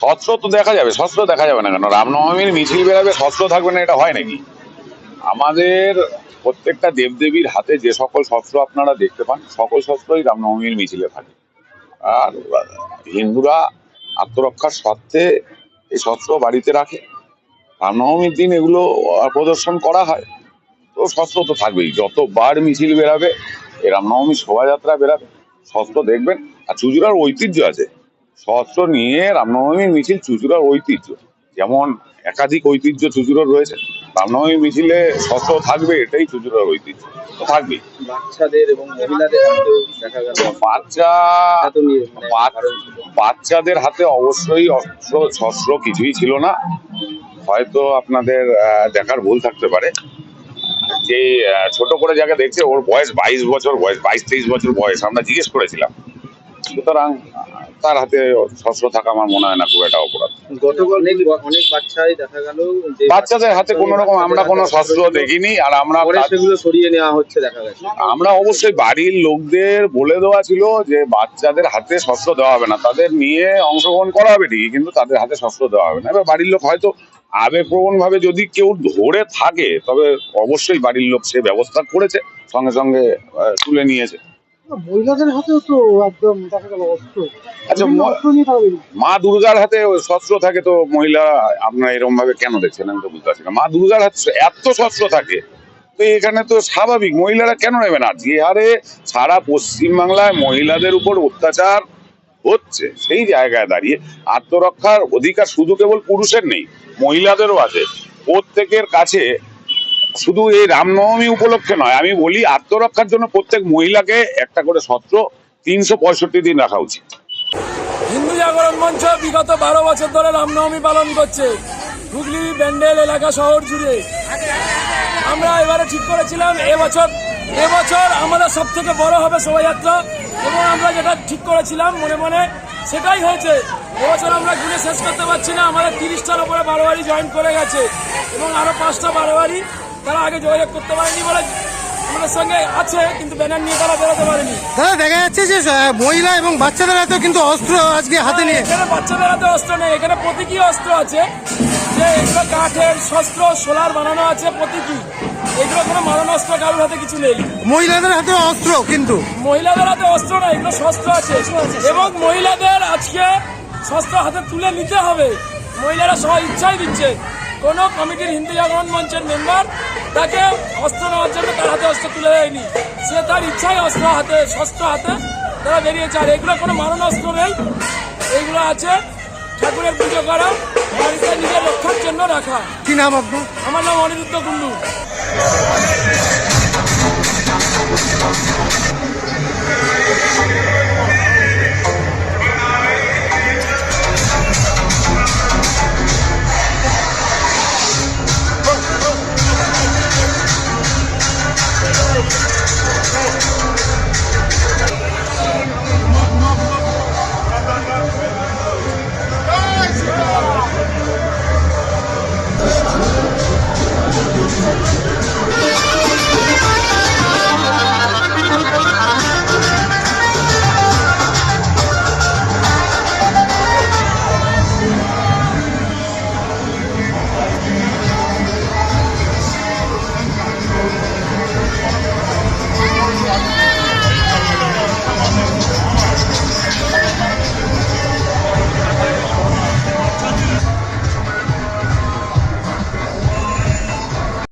শস্ত্র তো দেখা যাবে শস্ত্র দেখা যাবে না কেন? রামনবমীর মিছিল বেরাবে শস্ত্র থাকবে না, এটা হয় নাকি? আমাদের প্রত্যেকটা দেবদেবীর হাতে যে সকল শস্ত্র আপনারা দেখতে পান, সকল শস্ত্রই রামনবমীর মিছিলে থাকে। আর হিন্দুরা আত্মরক্ষার স্বার্থে এই শস্ত্র বাড়িতে রাখে। রামনবমীর দিন এগুলো প্রদর্শন করা হয়। তো শস্ত্র তো থাকবেই। যতবার মিছিল বেরাবে এই রামনবমী শোভাযাত্রা বেরাবে শস্ত্র দেখবেন। আর চুচুড়ার ঐতিহ্য আছে। শস্ত্র নিয়ে রামনবমীর মিছিল চুচুড়ার ঐতিহ্য। যেমন একাধিক ঐতিহ্য চুচুড়ার রয়েছে রামনবমী মিছিলে শস্ত্র থাকবে এটাই চুচুড়ার ঐতিহ্য। তো থাকবেই বাচ্চাদের এবং মহিলাদের দেখা গেল। বাচ্চা এত নিয়ে মানে। বাচ্চাদের হাতে অবশ্যই অস্ত্র শস্ত্র কিছুই ছিল না। হয়তো আপনাদের দেখার ভুল থাকতে পারে। যে ছোট করে যাকে দেখছে ওর বয়স বাইশ বছর বয়স বাইশ তেইশ বছর বয়স। আমরা জিজ্ঞেস করেছিলাম সুতরাং তার হাতে শস্ত্র থাকা আমার মনে হয় না খুব একটা অপরাধ। গতকাল অনেক অনেক বাচ্চাই দেখা গেল বাচ্চাদের হাতে কোনো রকম আমরা কোনো শস্ত্র দেখিনি আর আমরা সেগুলো সরিয়ে নেওয়া হচ্ছে দেখা গেছে। আমরা অবশ্যই বাড়ির লোকদের বলে দেওয়া ছিল যে বাচ্চাদের হাতে শস্ত্র দেওয়া হবে না। তাদের নিয়ে অংশগ্রহণ করা হবে ঠিকই কিন্তু তাদের হাতে শস্ত্র দেওয়া হবে না। এবার বাড়ির লোক হয়তো আবেগপ্রবণ ভাবে যদি কেউ ধরে থাকে তবে অবশ্যই বাড়ির লোক সে ব্যবস্থা করেছে সঙ্গে সঙ্গে তুলে নিয়েছে। মহিলাদের হাতেও তো একদম দেখা গেল অস্ত্র। আচ্ছা, ম- দুর্গার হাতে শস্ত্র থাকে তো মহিলা আপনারা এরকম ভাবে কেন দেখছেন? আমি তো বুঝতে পারছি না। মা দুর্গার হাতে এত শস্ত্র থাকে। তো এখানে তো স্বাভাবিক মহিলারা কেন নেবে না? যে হারে সারা পশ্চিমবাংলায় মহিলাদের উপর অত্যাচার হচ্ছে সেই জায়গায় দাঁড়িয়ে আত্মরক্ষার অধিকার শুধু কেবল পুরুষের নেই মহিলাদেরও আছে। প্রত্যেকের কাছে শুধু এই রামনবমী উপলক্ষে নয়, আমি বলি আত্মরক্ষার জন্য প্রত্যেক মহিলাকে একটা করে সত্র তিনশো পঁয়ষট্টি দিন রাখা উচিত। হিন্দু জাগরণ মঞ্চ বিগত বারো বছর ধরে রামনবমী পালন করছে। হুগলি, ব্যান্ডেল এলাকা শহর জুড়ে। আমরা এবারে ঠিক করেছিলাম এবছর এবছর আমাদের সব থেকে বড় হবে শোভাযাত্রা এবং আমরা যেটা ঠিক করেছিলাম মনে মনে সেটাই হয়েছে। এবছর আমরা গুনে শেষ করতে পারছি না, আমাদের তিরিশটার উপরে বারোয়ারি জয়েন করে গেছে এবং আরও পাঁচটা বারোয়ারি তারা আগে যোগাযোগ করতে পারেনি বলে আমাদের সঙ্গে আছে কিন্তু ব্যানার নিয়ে তারা বেরোতে পারেনি। দাদা দেখা যাচ্ছে যে মহিলা এবং বাচ্চাদের হাতেও কিন্তু অস্ত্র আজকে হাতে নিয়ে এখানে বাচ্চাদের হাতে অস্ত্র নেই এখানে প্রতীকী অস্ত্র আছে। যে এগুলো কাঠের শস্ত্র সোলার বানানো আছে প্রতীকী। এগুলো কোনো মারণাস্ত্র কারোর হাতে কিছু নেই। মহিলাদের হাতেও অস্ত্র কিন্তু। মহিলাদের হাতে অস্ত্র নেই এগুলো শস্ত্র আছে। এবং মহিলাদের আজকে শস্ত্র হাতে তুলে নিতে হবে। মহিলারা সব ইচ্ছাই দিচ্ছে। কোন কমিটির হিন্দু জাগরণ মঞ্চের মেম্বার তাকে অস্ত্র নেওয়ার জন্য তার হাতে অস্ত্র তুলে দেয়নি। সে তার ইচ্ছায় অস্ত্র হাতে শস্ত্র হাতে তারা বেরিয়েছে। আর এগুলো কোনো মারণাস্ত্র নেই। এগুলো আছে ঠাকুরের পুজো করা বাড়িতে নিজের রক্ষার জন্য রাখা। কি নাম আপনার? আমার নাম অনিরুদ্ধ কুন্ডু